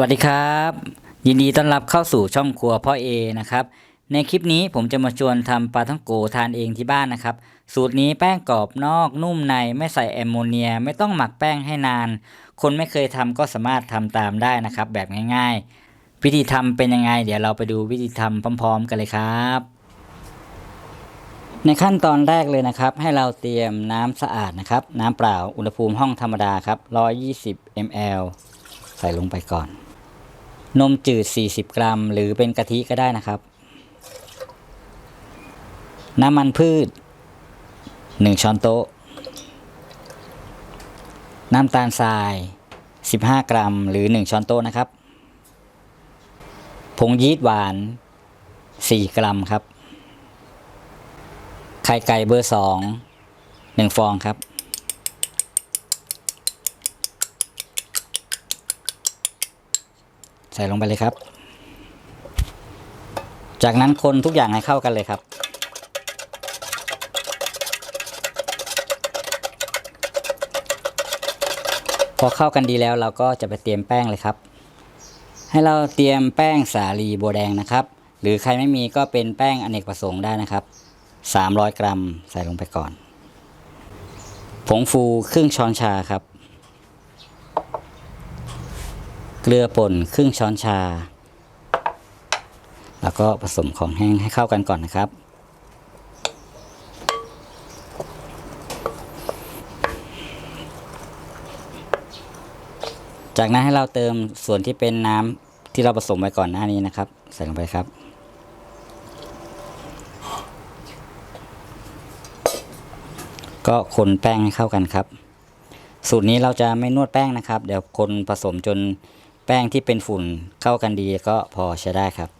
วัสดีครับ ยินดีต้อนรับเข้าสู่ช่องครัวพ่อเอนะครับในคลิปนี้ผมจะมาชวนทำปลาท่องโกทานเองที่บ้านนะครับ สูตรนี้แป้งกรอบนอกนุ่มในไม่ใส่แอมโมเนีย ไม่ต้องหมักแป้งให้นาน คนไม่เคยทำก็สามารถทำตามได้นะครับ แบบง่าย ๆ วิธีทำเป็นยังไง เดี๋ยวเราไปดูวิธีทำพร้อม ๆ กันเลยครับ ในขั้นตอนแรกเลยนะครับ ให้เราเตรียมน้ำสะอาดนะครับ น้ำเปล่าอุณหภูมิห้องธรรมดาครับ120 ml ใส่ลงไปก่อน นมจืด 40 กรัม หรือเป็นกะทิก็ได้นะครับ น้ำมันพืช 1 ช้อนโต๊ะ น้ำตาลทราย 15 กรัม หรือ 1 ช้อนโต๊ะนะครับ ผงยีสต์หวาน 4 กรัมครับ ไข่ไก่เบอร์ 2 1 ฟองครับ ใส่ลงไปเลยครับ จากนั้นคนทุกอย่างให้เข้ากันเลยครับ พอเข้ากันดีแล้วเราก็จะไปเตรียมแป้งเลยครับ ให้เราเตรียมแป้งสาลีบัวแดงนะครับ หรือใครไม่มีก็เป็นแป้งอเนกประสงค์ได้นะครับ 300 กรัมใส่ลงไปก่อน ผงฟูครึ่งช้อนชาครับ เกลือป่นครึ่งช้อนชา แล้วก็ผสมของแห้งให้เข้ากันก่อนนะครับ จากนั้นให้เราเติมส่วนที่เป็นน้ำที่เราผสมไว้ก่อนหน้านี้นะครับ ใส่ลงไปครับก็คนแป้งให้เข้ากันครับ สูตรนี้เราจะไม่นวดแป้งนะครับ เดี๋ยวคนผสมจน แป้งที่เป็นฝุ่นเข้ากันดีก็พอใช้ได้ครับ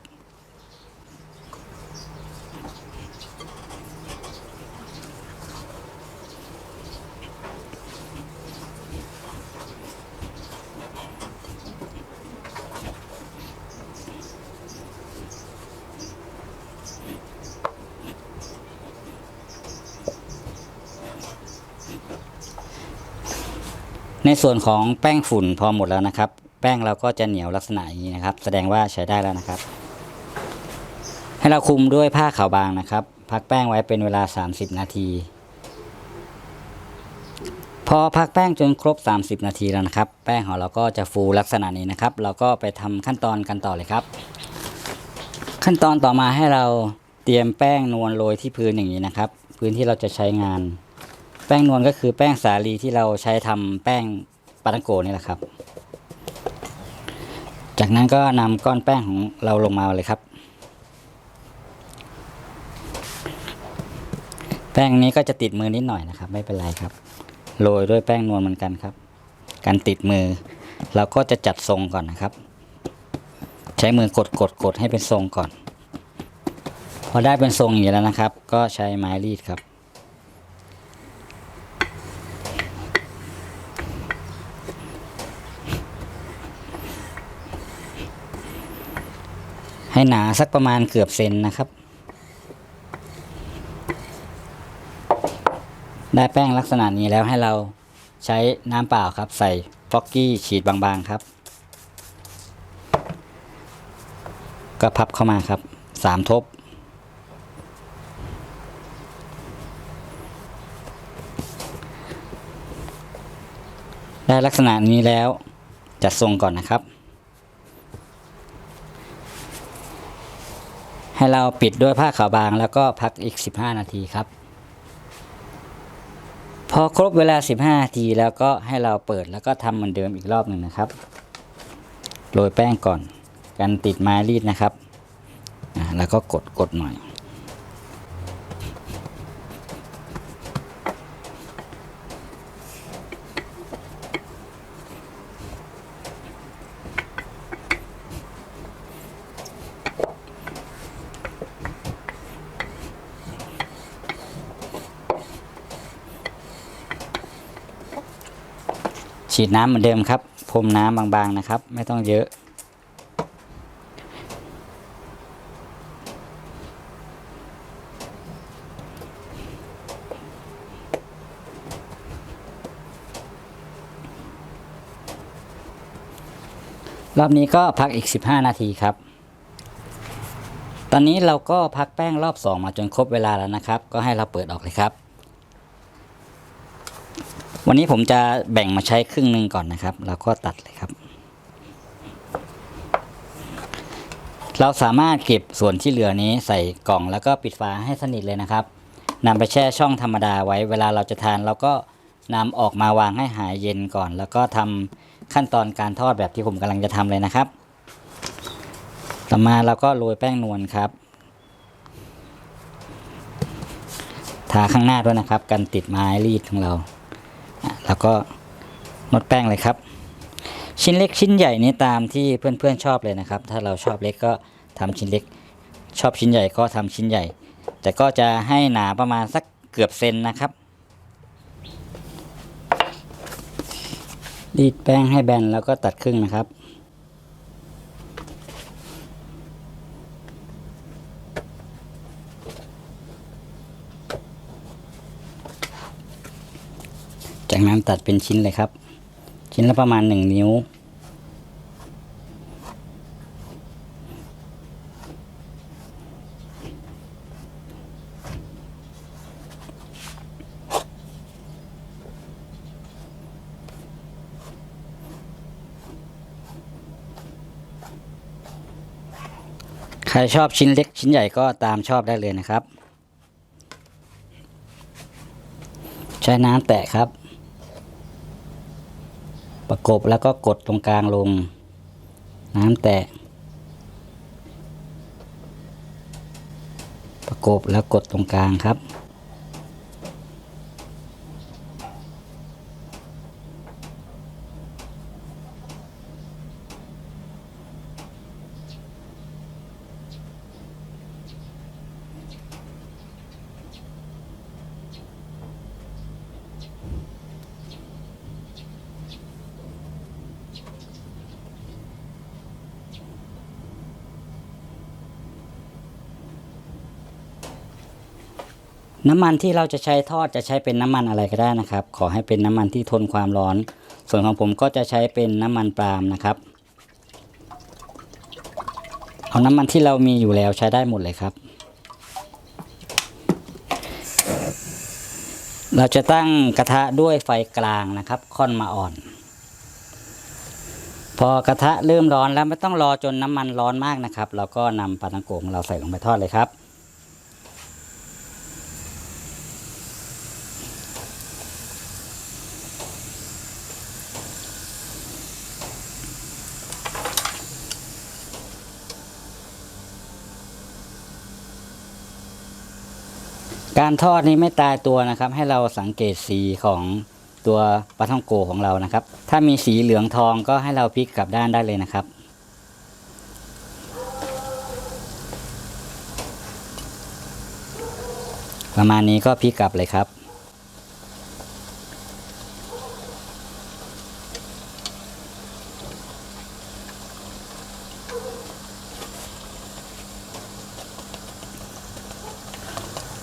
ในส่วนของแป้งฝุ่นพอหมดแล้วนะครับ แป้งเราก็จะเหนียวลักษณะอย่างนี้นะครับ แสดงว่าใช้ได้แล้วนะครับ ให้เราคลุมด้วยผ้าขาวบางนะครับ พักแป้งไว้เป็นเวลา 30 นาที พอพักแป้งจนครบ 30 นาทีแล้วนะครับ แป้งของเราก็จะฟูลักษณะนี้นะครับ เราก็ไปทำขั้นตอนกันต่อเลยครับ ขั้นตอนต่อมาให้เราเตรียมแป้งนวลโรยที่พื้นอย่างนี้นะครับ พื้นที่เราจะใช้งาน แป้งนวลก็คือแป้งสาลีที่เราใช้ทำแป้งปาตังโกนี่แหละครับ จากนั้นก็นำก้อนแป้งของเราลงมาเลยครับ แป้งนี้ก็จะติดมือนิดหน่อยนะครับ ไม่เป็นไรครับ โรยด้วยแป้งนวลเหมือนกันครับ การติดมือ เราก็จะจัดทรงก่อนนะครับ ใช้มือกดกดกดให้เป็นทรงก่อน พอได้เป็นทรงอย่างนี้แล้วนะครับ ก็ใช้ไม้รีดครับ ให้หนาสักประมาณเกือบเซนนะครับ ได้แป้งลักษณะนี้แล้วให้เราใช้น้ำเปล่าครับ ใส่ฟอกกี้ฉีดบางๆครับ ก็พับเข้ามาครับสามทบ ได้ลักษณะนี้แล้วจัดทรงก่อนนะครับ ให้เราปิดด้วยผ้าขาวบางแล้วก็พักอีก 15 นาทีครับ พอครบเวลา 15 นาทีแล้วก็ให้เราเปิดแล้วก็ทำเหมือนเดิมอีกรอบหนึ่งนะครับ โรยแป้งก่อน กันติดไม้รีดนะครับอ่าแล้วก็กดกดหน่อย ฉีดน้ำเหมือนเดิมครับพรมน้ำบางๆนะครับ ไม่ต้องเยอะ รอบนี้ก็พักอีก 15 นาทีครับ ตอนนี้เราก็พักแป้งรอบ 2 มาจนครบเวลาแล้วนะครับ ก็ให้เราเปิดออกเลยครับ วันนี้ผมจะแบ่งมาใช้ครึ่งหนึ่งก่อนนะครับ แล้วก็ตัดเลยครับ เราสามารถเก็บส่วนที่เหลือนี้ใส่กล่องแล้วก็ปิดฝาให้สนิทเลยนะครับนำไปแช่ช่องธรรมดาไว้เวลาเราจะทานเราก็นำออกมาวางให้หายเย็นก่อน แล้วก็ทำขั้นตอนการทอดแบบที่ผมกำลังจะทำเลยนะครับ ต่อมาเราก็โรยแป้งนวลครับ ทาข้างหน้าด้วยนะครับ กันติดไม้รีดของเรา แล้วก็นวดแป้งเลยครับ ชิ้นเล็กชิ้นใหญ่นี้ตามที่เพื่อนๆชอบเลยนะครับ ถ้าเราชอบเล็กก็ทำชิ้นเล็ก ชอบชิ้นใหญ่ก็ทำชิ้นใหญ่ แต่ก็จะให้หนาประมาณสักเกือบเซนนะครับ รีดแป้งให้แบนแล้วก็ตัดครึ่งนะครับ จากนั้นตัดเป็นชิ้นเลยครับ ชิ้นละประมาณหนึ่งนิ้ว ใครชอบชิ้นเล็กชิ้นใหญ่ก็ตามชอบได้เลยนะครับ ใช้น้ำแตะครับ ประกบแล้วก็กดตรงกลางลง น้ำแตะ ประกบแล้วกดตรงกลางครับ น้ำมันที่เราจะใช้ทอดจะใช้เป็นน้ำมันอะไรก็ได้นะครับ ขอให้เป็นน้ำมันที่ทนความร้อน ส่วนของผมก็จะใช้เป็นน้ำมันปาล์มนะครับ เอาน้ำมันที่เรามีอยู่แล้วใช้ได้หมดเลยครับ เราจะตั้งกระทะด้วยไฟกลางนะครับ ค่อนมาอ่อน พอกระทะเริ่มร้อนแล้วไม่ต้องรอจนน้ำมันร้อนมากนะครับ เราก็นำปลาตังโกของเราใส่ลงไปทอดเลยครับ การทอดนี้ไม่ตายตัวนะครับ ให้เราสังเกตสีของตัวปลาท่องโกของเรานะครับ ถ้ามีสีเหลืองทองก็ให้เราพลิกกลับด้านได้เลยนะครับ ประมาณนี้ก็พลิกกลับเลยครับ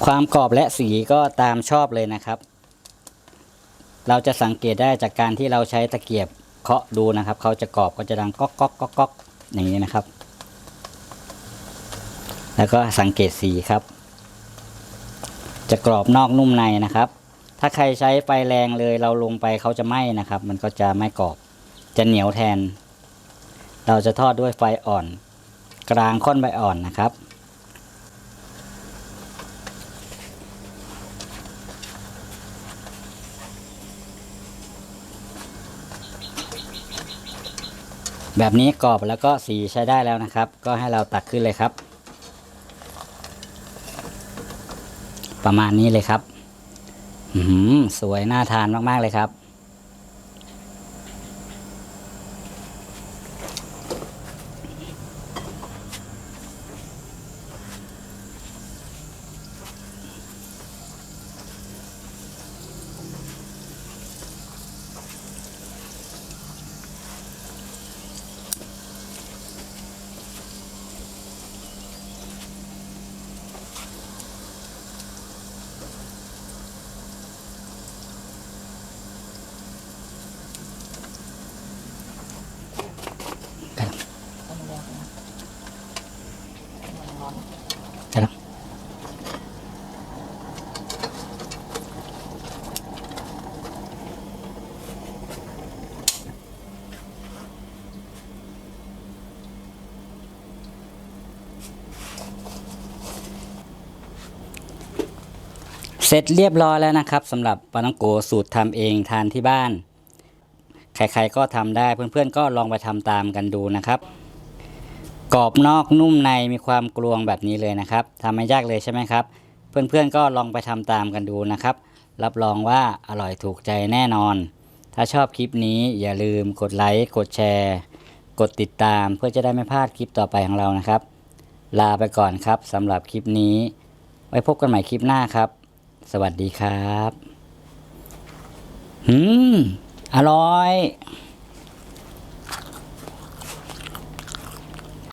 ความกรอบและสีก็ตามชอบเลยนะครับ เราจะสังเกตได้จากการที่เราใช้ตะเกียบเคาะดูนะครับ เขาจะกรอบก็จะดังก๊อกก๊อกก๊อกก๊อกอย่างนี้นะครับ แล้วก็สังเกตสีครับ จะกรอบนอกนุ่มในนะครับ ถ้าใครใช้ไฟแรงเลยเราลงไปเขาจะไหม้นะครับ มันก็จะไม่กรอบ จะเหนียวแทน เราจะทอดด้วยไฟอ่อน กลางค่อนใบอ่อนนะครับ แบบนี้กรอบแล้วก็สีใช้ได้แล้วนะครับ ก็ให้เราตักขึ้นเลยครับ ประมาณนี้เลยครับอืมสวยน่าทานมากๆเลยครับ ร็จเรียบร้อยแล้วนะครับสำหรับปาต้องโกสูตรทำเองทานที่บ้าน ใครๆก็ทำได้เพื่อนๆก็ลองไปทำตามกันดูนะครับ กรอบนอกนุ่มในมีความกลวงแบบนี้เลยนะครับทำไม่ยากเลยใช่ไหมครับ เพื่อนๆก็ลองไปทำตามกันดูนะครับ รับรองว่าอร่อยถูกใจแน่นอน ถ้าชอบคลิปนี้อย่าลืมกดไลค์กดแชร์ กดติดตามเพื่อจะได้ไม่พลาดคลิปต่อไปของเรานะครับ ลาไปก่อนครับสำหรับคลิปนี้ ไว้พบกันใหม่คลิปหน้าครับ สวัสดีครับ อืม อร่อย